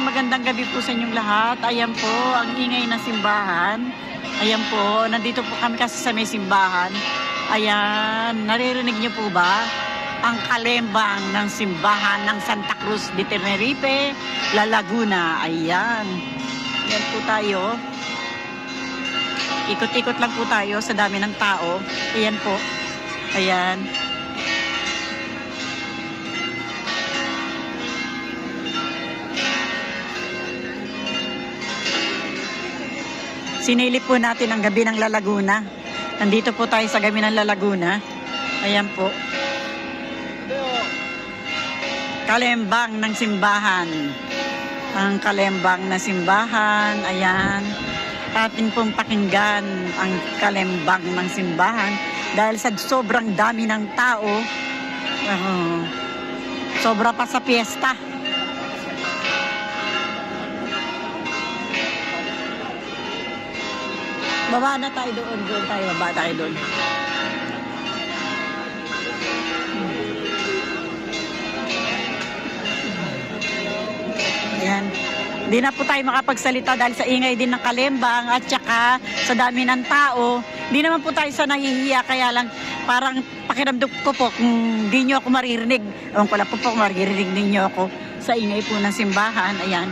Magandang magandang gabi po sa inyong lahat. Ayan po, ang ingay ng simbahan. Ayan po, nandito po kami kasi sa may simbahan. Ayan, naririnig niyo po ba? Ang kalembang ng simbahan ng Santa Cruz de Tenerife, La Laguna. Ayan. Ayan po tayo. Ikot-ikot lang po tayo sa dami ng tao. Ayan po. Ayan. Sinilip po natin ang gabi ng Lalaguna. Nandito po tayo sa gabi ng Lalaguna. Ayan po. Kalembang ng simbahan. Ang kalembang na simbahan. Ayan. Atin pong pakinggan ang kalembang ng simbahan. Dahil sa sobrang dami ng tao, uh, sobra pa sa piyesta. Baba na tayo doon. Doon tayo. Baba tayo doon. Ayan. Hindi na po tayo makapagsalita dahil sa ingay din ng kalembang at saka sa dami ng tao. Hindi naman po tayo sa nahihiya kaya lang parang pakiramdam ko po kung hindi nyo ako maririnig. Ewan ko lang po po kung maririnig ninyo ako sa ingay po ng simbahan. Ayan.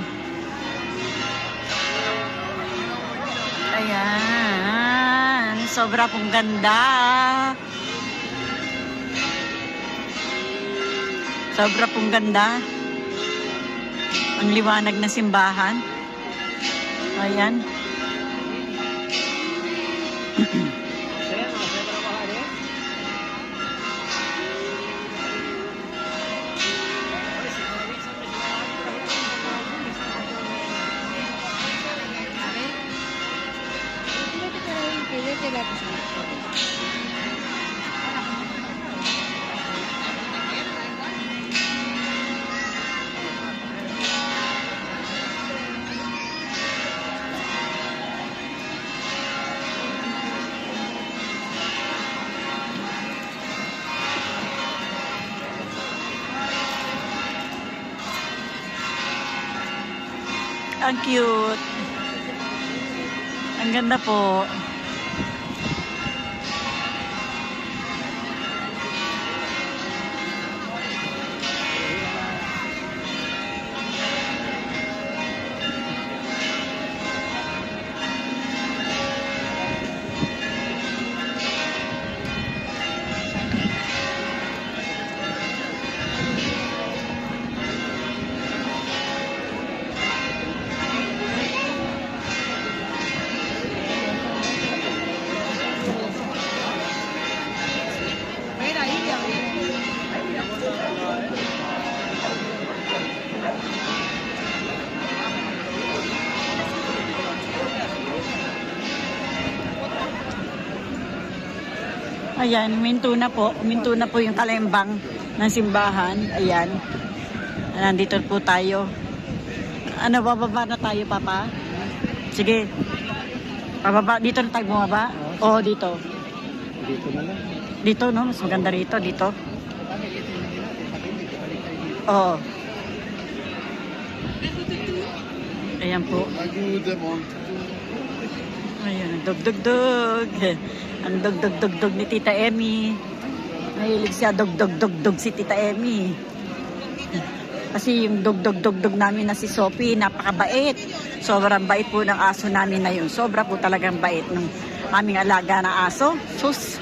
Ayan. Sobra pong ganda. Sobra pong ganda. Ang liwanag na simbahan. Ayan. Ang cute. Ang ganda po. Ayan, minto na po. Minto na po yung kalembang ng simbahan. Ayan. Nandito po tayo. Ano, bababa na tayo, Papa? Sige. Pababa. Dito na tayo bumaba? Oo, dito. Dito na lang. Dito, no? Mas maganda rito. Dito. Oo. Ayan po. Ayuda mo. Ayun, ang dog-dog-dog. Ang dog-dog-dog-dog ni Tita Emmy. Mahilig siya dog-dog-dog-dog si Tita Emmy. Kasi yung dog-dog-dog-dog namin na si Sophie, napakabait. Sobrang bait po ng aso namin na yun. Sobra po talagang bait ng aming alaga na aso. Sus,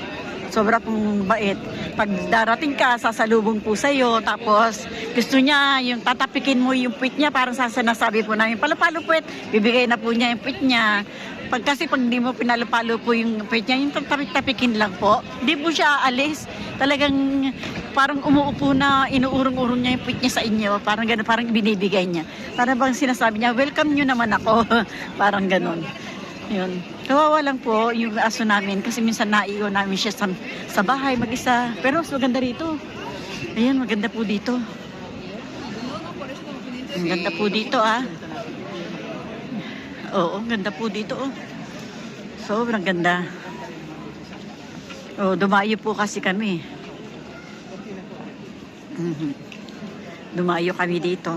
sobra pong bait. Pag darating ka, sasalubong po sa'yo. Tapos, gusto niya, yung tatapikin mo yung puwit niya, parang sasanasabi po namin, palupalo puwit. Bibigay na po niya yung puwit niya. Pag kasi pag di mo pinalupalo po yung puwit niya, yung tatapik-tapikin lang po. Di po siya alis. Talagang parang umuupo na inuurong-urong niya yung puwit niya sa inyo. Parang gano'n, parang binibigay niya. Parang bang sinasabi niya, welcome niyo naman ako. parang gano'n. Yun. Kawawa lang po yung aso namin kasi minsan naiwan namin siya sa, sa bahay mag-isa. Pero mas maganda rito. Ayan, maganda po dito. Ang ganda po dito ah. Oo, ang ganda po dito oh. Sobrang ganda. Oh, dumayo po kasi kami. Mhm. Dumayo kami dito.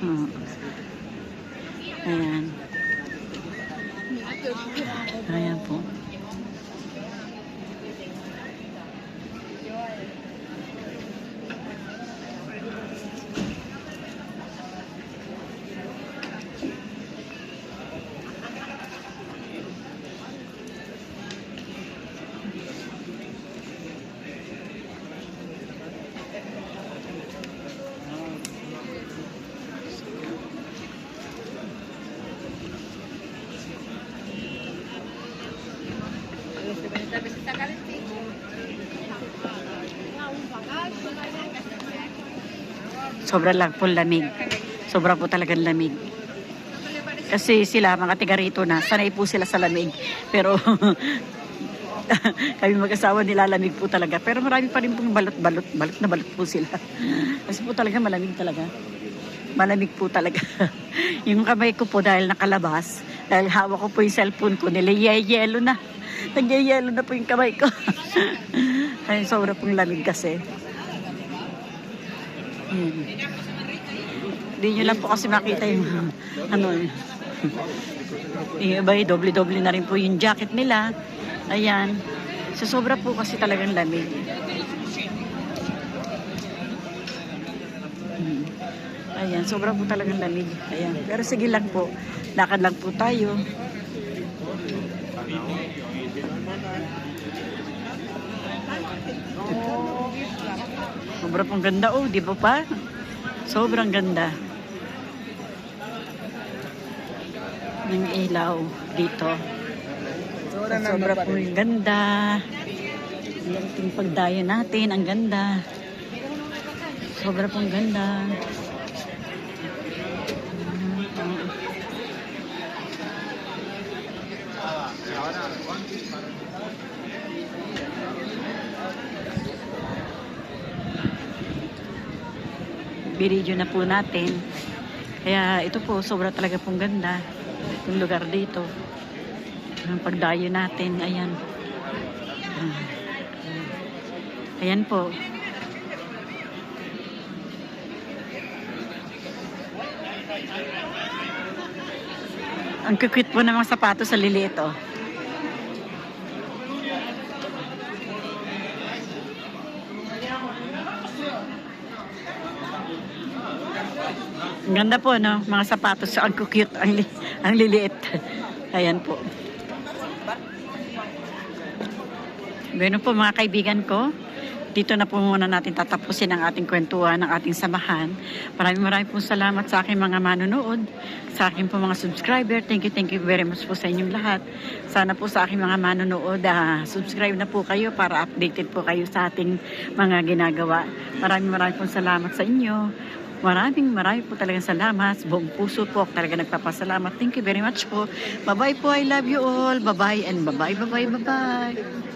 Oo. Ayan. Ayan po. Sobra lang po lamig. Sobra po talagang lamig. Kasi sila, mga tiga rito na, sanay po sila sa lamig. Pero kami mag-asawa nilalamig po talaga. Pero marami pa rin pong balot-balot, balot na balot po sila. Kasi po talaga malamig talaga. Malamig po talaga. yung kamay ko po dahil nakalabas, dahil hawak ko po yung cellphone ko, niliyayelo na. Nagyayelo na po yung kamay ko. Ay, sobra pong lamig kasi. Hmm. Hindi nyo lang po kasi makita yung ano eh. Yung iba doble-doble na rin po yung jacket nila. Ayan. So, sobra po kasi talagang lamig. Hmm. Ayan, sobra po talagang lamig. Ayan. Pero sige lang po. Lakad lang po tayo. Sobra pong ganda oh, di ba pa? Sobrang ganda. Ng ilaw dito. Sobra pong ganda. Yung pagdayo natin, ang ganda. Sobra pong ganda. Binidyo na po natin. Kaya ito po, sobra talaga pong ganda. Yung lugar dito. Ang pagdayo natin, ayan. Ah. Ayan po. Ang kukit po ng mga sapatos sa liliit, oh. Ang ganda po, no? Mga sapatos. Ang cute, ang, li- ang liliit. Ayan po. Bueno po mga kaibigan ko, dito na po muna natin tatapusin ang ating kwentuhan, ang ating samahan. Maraming maraming po salamat sa aking mga manonood, sa aking po mga subscriber. Thank you, thank you very much po sa inyong lahat. Sana po sa aking mga manonood, ah, subscribe na po kayo para updated po kayo sa ating mga ginagawa. Maraming maraming po salamat sa inyo. Maraming maraming po talagang salamat. Buong puso po ako talaga nagpapasalamat. Thank you very much po. Bye-bye po. I love you all. Bye-bye and bye-bye, bye-bye, bye-bye.